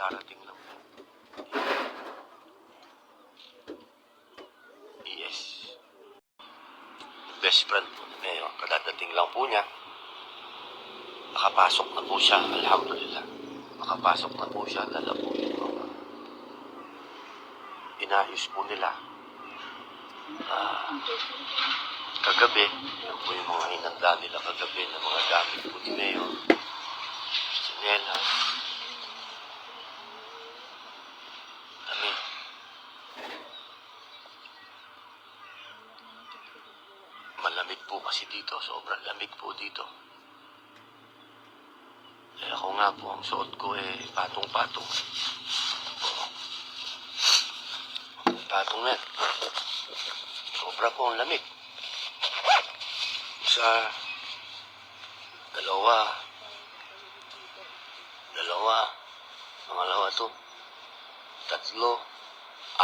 Kakarating lang po. Yes. Best friend po ni Mayor. Kadadating lang po niya. Nakapasok na po siya. Alhamdulillah. Nakapasok na po siya. Dala po yung inayos po nila. Ah, kagabi, yun po yung mga hinanda nila kagabi na mga gamit po ni Mayor. Sinelas. Malamig po kasi dito. Sobrang lamig po dito. Eh ako nga po, ang suot ko eh patong-patong. Patong na. Sobra po ang lamig. Isa, dalawa, dalawa, pangalawa to, tatlo,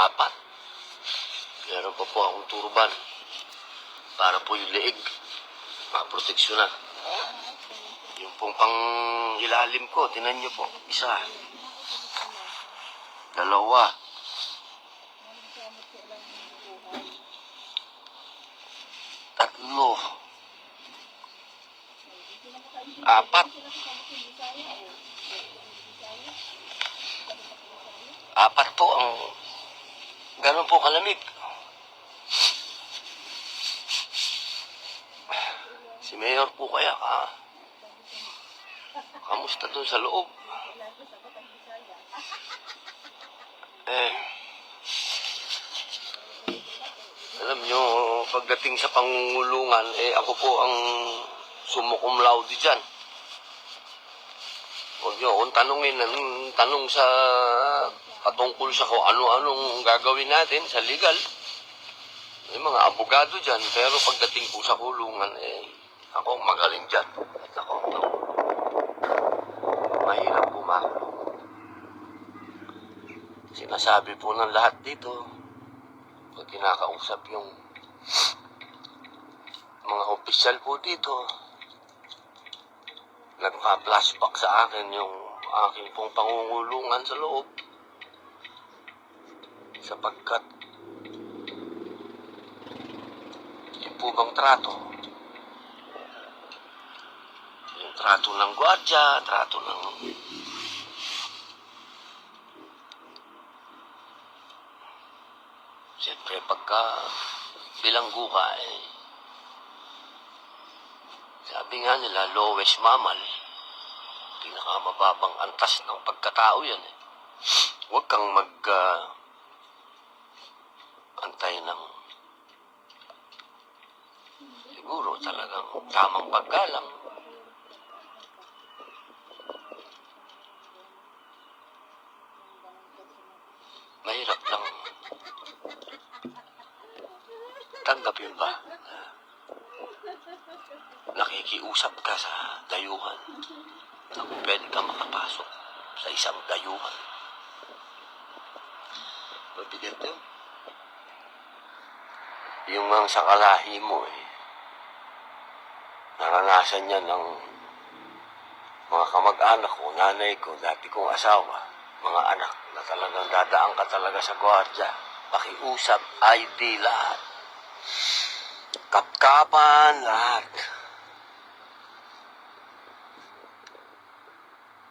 apat. Meron pa po akong turban para po yung leeg, maproteksyonan. Yung pong pang ilalim ko, tinan nyo po, isa, dalawa, tatlo, apat, apat po ang ganun po kalamig. Si Mayor po kaya ka. Kamusta dun sa loob? Eh, alam nyo, pagdating sa pangungulungan, eh ako po ang sumukum laude dyan. Huwag nyo akong tanongin, anong tanong sa patungkol sa kung ano-anong gagawin natin sa legal. May mga abogado dyan, pero pagdating po sa kulungan, eh, ako magaling dyan. Ako, mahirap pumakulong. Sinasabi po ng lahat dito, pag kinakausap yung mga opisyal po dito, nagpa-flashback sa akin yung aking pong pangungulungan sa loob sapagkat yung po bang trato yung trato ng gwardiya trato ng siyempre pagka bilanggo ka eh sabi nga nila lowest mammal pinakamababang antas ng pagkatao yan eh huwag kang mag ah, antay ng siguro talagang tamang paggalang. Mahirap lang tanggapin ba na nakikiusap ka sa dayuhan na pwede ka makapasok sa isang dayuhan. Mabigat yun yung ang sa kalahi mo eh, naranasan niya ng mga kamag-anak ko, nanay ko, dati kong asawa, mga anak na talagang dadaan ka talaga sa gwardya, pakiusap, ID, lahat. Kapkapan, lahat.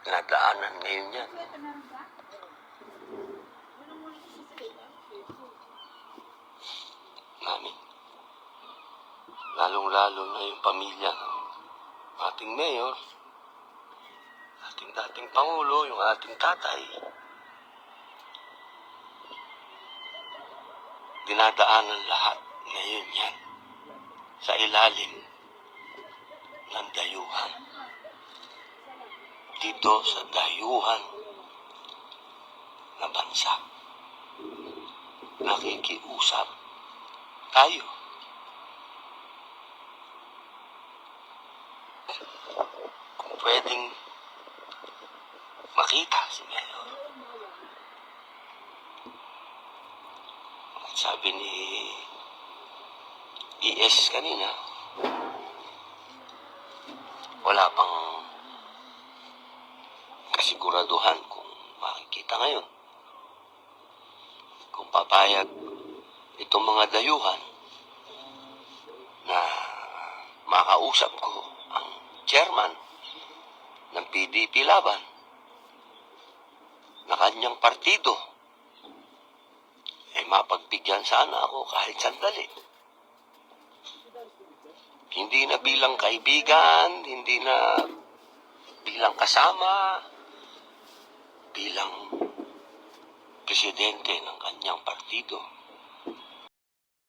Nadaanan ngayon yan. namin. Lalong-lalo na yung pamilya ng ating mayor, ating dating pangulo, yung ating tatay. Dinadaanan lahat ngayon yan sa ilalim ng dayuhan. Dito sa dayuhan na bansa. Nakikiusap tayo. Kung pwedeng makita si. At sabi ni ES kanina, wala pang kasiguraduhan kung nakikita ngayon. Kung papayag itong mga dayuhan na makausap ko ang chairman ng PDP laban na kanyang partido, eh mapagbigyan sana ako kahit sandali. Hindi na bilang kaibigan, hindi na bilang kasama, bilang presidente ng kanyang partido.